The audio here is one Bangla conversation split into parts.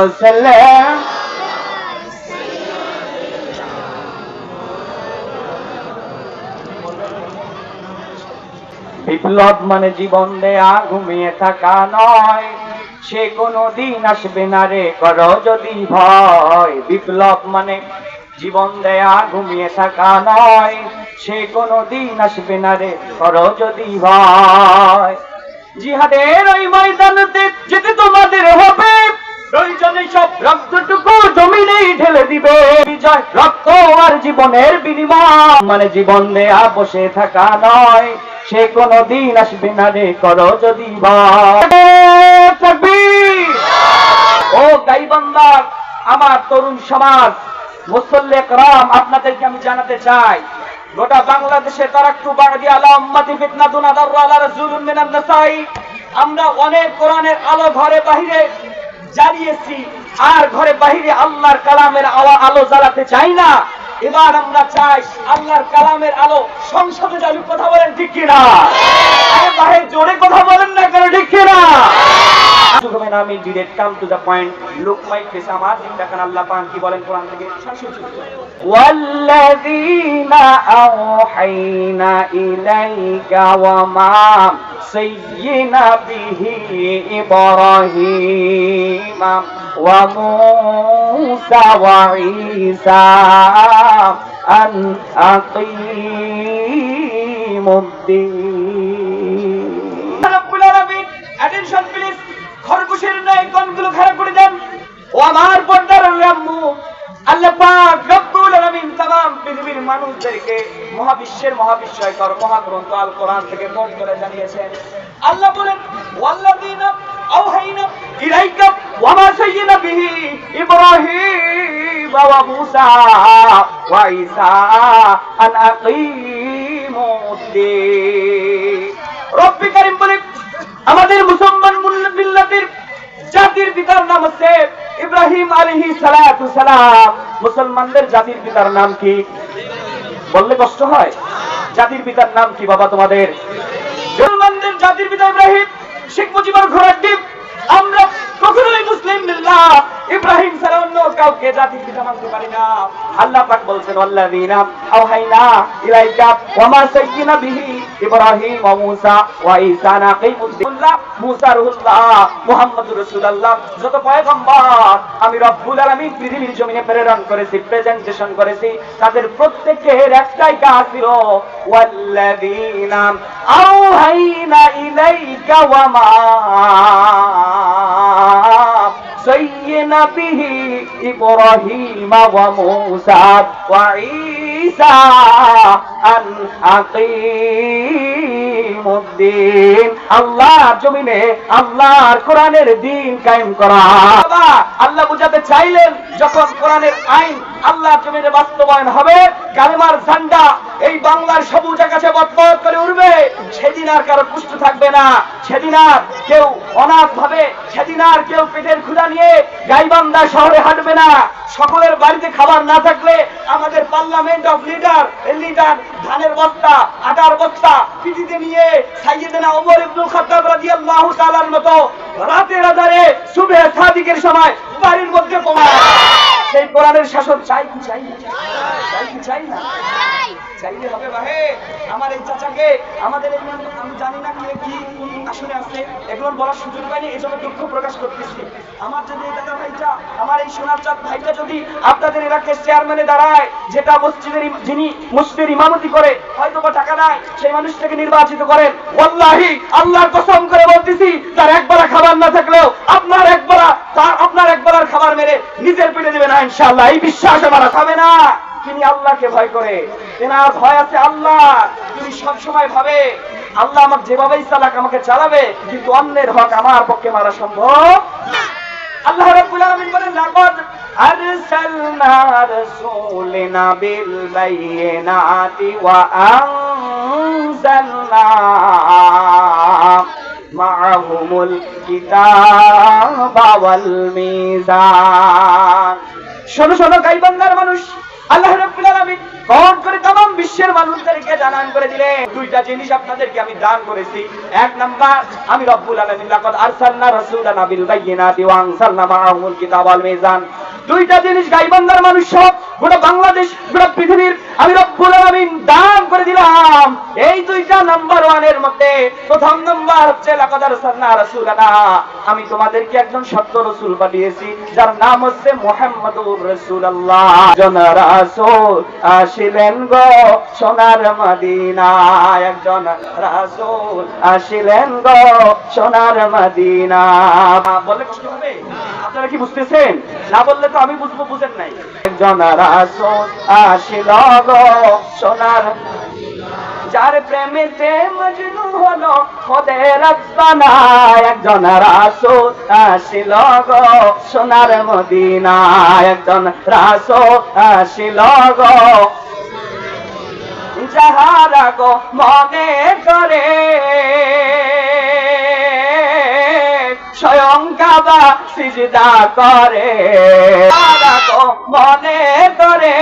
وسلم বিপ্লব মানে জীবন দেয়া ঘুমিয়ে থাকা নয় সে কোনো দিন আসবে না রে করো যদি ভয় বিপ্লব মানে জীবন দেয়া ঘুমিয়ে থাকা নয় সে কোনো দিন আসবে না রে করো যদি ভয় জিহাদের ওই ময়দানতে যেতে তোমাদের হবে জীবনের বিনিময়। মানে জীবন দেয়া বসে থাকা নয়, সে কোনো দিন আসবে না রে করো যদি! ও গাইবান্ধা আমার তরুণ সমাজ, মুসল্লে রাম আপনাদেরকে আমি জানাতে চাই, গোটা বাংলাদেশে মিনান নাসাই। আমরা অনেক কোরআনের আলো ঘরে বাহিরে জ্বালিয়েছি আর ঘরে বাহিরে আল্লাহর কালামের আলো আলো জ্বালাতে চাই না। এবার আমরা চাই আল্লাহর কালামের আলো সংসদে জ্বালুক কথা বলেন ঠিক কিনা? আরে বাহির জোরে কথা বলেন না কেন ঠিক কিনা? আমি direct come to the point look my face আমার দেখেন আল্লাহ পাক কি বলেন কোরআন থেকে? والذين أوحينا إليك وما سينا به إبراهيم وموسى وعيسى أن أقيموا الدين রব্বুল আলামিন অ্যাটেনশন প্লিজ খরগোশের ন্যায় কানগুলো খাড়া করে দেন ও আমার মানুষদেরকে মহাবিশ্বের মহাবিস্ময়কর মহাগ্রন্থ আল কোরআন থেকে কোট করে জানিয়েছেন। আল্লাহ বলেন আমাদের মুসলমান মুল্লা- মিল্লাতের জাতির পিতার নাম হচ্ছে ইব্রাহিম সালাতু সালাম। মুসলমানদের জাতির পিতার নাম কি? বললে কষ্ট হয়? জাতির পিতার নাম কি বাবা তোমাদের? জাতির পিতা ইব্রাহিম, শেখ মুজিবুর ঘোড়ার কাউকে জাতি পিতা মানতে পারি না। আল্লাহ পাক বলছেন, আল্লাযীনা আওহাইনা ইলাইকা ওয়া মা সাইয়্যিনা বিহি ইব্রাহিম ওয়া মূসা ওয়া ঈসা না নাকিমুদ্দিল্লাহ মূসা রাসূলুল্লাহ মুহাম্মদুর রাসূলুল্লাহ। যত পয়গম্বর, আমি রব্বুল আলামিন পৃথিবীর জমিনে প্রেরণ করেছি প্রেজেন্টেশন করেছি। তাদের প্রত্যেকের একটাই কাজ ছিল, ওয়াল্লাযীনা আওহাইনা ইলাইকা ওয়া মা সাইয়্যিনা বিহি إبراهيم وموسى وعيسى أن أقيم الدين الله জমিনে আল্লাহর কোরআনের দিন কায়েম করা বাবা আল্লাহ বুঝাতে চাইলেন যখন কোরআনের আইন আল্লাহ জমিনে বাস্তবায়ন হবে কালেমার ঝান্ডা এই বাংলার সবুজ আকাশে বটবট করে উঠবে সেদিন আর কারও কুষ্ঠ থাকবে না। সেদিন আর কেউ অনাথ ভাবে সেদিন আর কেউ পেটের ক্ষুধা নিয়ে গাইবান্ধা শহরে হাঁটবে না। সকলের বাড়িতে খাবার না থাকলে আমাদের পার্লামেন্ট অফ লিডার লিডার ধানের বস্তা, আটার বস্তা পিঠিতে নিয়ে সাইয়েদেনা ওমর ইবনুল খাত্তাব রাদিয়াল্লাহু তাআলার মতো রাতের আধারে সুবে সাদিকের সময় বাড়ির মধ্যে পৌঁছায়। সেই কোরআনের শাসন চাই কি চাই না? চাই কি চাই না? চাইলে হবে বাহে। আমার এই চাচাকে, আমাদের এই আমি জানি না কে কি আসনে আছে। এগুলো বলার সুযোগ পাইনি এই জন্য দুঃখ প্রকাশ করতেছি। আমার যদি এই দাদা ভাইটা, আমার এই সোনার চাঁদ ভাইটা যদি আপনাদের এলাকার চেয়ারম্যানে দাঁড়ায়, যেটা মসজিদের যিনি মসজিদের ইমামতি করে হয়তো বা টাকা নাই সেই মানুষটাকে নির্বাচিত করেন। ওয়াল্লাহি, আল্লাহর কসম করে বলতেছি, তার একবেলা খাবার না থাকলেও আপনার একবেলা তার আপনার একবেলার খাবার মেরে নিজের পেটে দেবে না, ইনশাআল্লাহ। এই বিশ্বাস আমার খাবে না। তিনি আল্লাহকে ভয় করে। তেনার ভয় আছে আল্লাহ। তিনি সব সময় ভাবে, আল্লাহ আমার যেভাবেই চালাক, আমাকে চালাবে, কিন্তু অন্যের হক আমার পক্ষে মারা সম্ভব আল্লাহ রাব্বুল বলেন শোনো শোনো গাইবান্দার মানুষ আল্লাহ রাব্বুল আলামিন কোন করে तमाम বিশ্বের মানুষদেরকে জানান করে দিলেন দুইটা জিনিস আপনাদেরকে আমি দান করেছি এক নাম্বার আমি রব্বুল আলামিন লাকাদ আরসালনা রাসূলানা বিল বায়িনাতি ওয়া আনসালনা মাআহুল কিতাব ওয়াল মিজান দুইটা জিনিস গাইবান্দার মানুষ সব গোটা বাংলাদেশ, গোটা পৃথিবীর আমি রব্বুল আলামিন দান করে দিলাম। এই দুইটা নাম্বার ওয়ানের মধ্যে প্রথম নাম্বার হচ্ছে, লাকাদ আরসালনা রাসূলানা। আমি তোমাদেরকে একজন সত্য রাসূল পাঠিয়েছি, যার নাম হচ্ছে মুহাম্মাদুর রাসূলুল্লাহ। একজন রাসূল আসিলেন গো সোনার মদিনায়। একজন রাসূল আসিলেন গো সোনার মদিনা বললে কষ্ট হবে? আপনারা কি বুঝতেছেন? না বললে তো আমি বুঝব, বুঝেন নাই। একজন রাসূল আসিল সোনার। যার প্রেমেতে মজনু হলো খোদে রব্বানা একজন রাসূল। আসিল গো সোনার মদিনা একজন রাসূল। আসিল গো যাহারা গো মনে করে স্বয়ং কাবা সিজদা করে। মনে করে,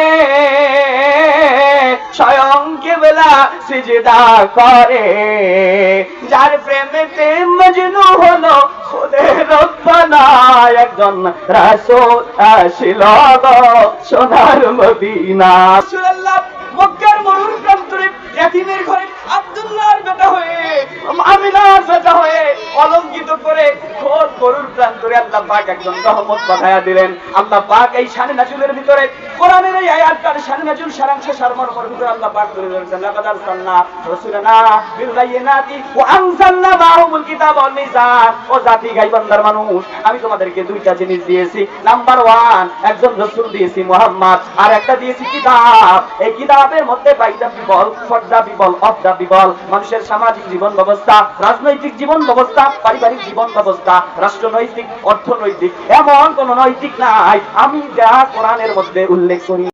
স্বয়ং কেবলা সিজদা করে। যার প্রেমে প্রেম মজনু হলো খুদে রব্বানা একজন রাসূল আসিল সোনার মদিনা। মক্কার মরুর প্রান্তরে ইয়াতিমের ঘরে আব্দুল্লাহর বেটা হয়ে আমিনার বেটা হয়ে অলঙ্কিত করে গরুর প্রান্তরে আল্লাহ পাক একজন রহমত পাঠায়া দিলেন। আল্লাহ পাক এই সানে নাজুলের ভিতরে কোরআনের এই আয়াতটার সারাংশ ভিতরে আল্লাহ পাক ধরেছেন লাকাদ আরসালনা রাসূলানা বিল ওয়া আনজালনা কিতাব ওয়াল মিজান। ও জাতি গাইবান্দার মানুষ, আমি তোমাদেরকে দুইটা জিনিস দিয়েছি। নাম্বার একজন রাসূল দিয়েছি মুহাম্মদ, আর একটা দিয়েছি কিতাব। এই কিতাবের মধ্যে বাইদা বিবল বিবল বিবল মানুষের সামাজিক জীবন ব্যবস্থা, রাজনৈতিক জীবন ব্যবস্থা, পারিবারিক জীবন ব্যবস্থা, রাষ্ট্রনৈতিক, অর্থনৈতিক, এমন কোন নৈতিক নাই। আমি যা কোরআনের মধ্যে উল্লেখ করি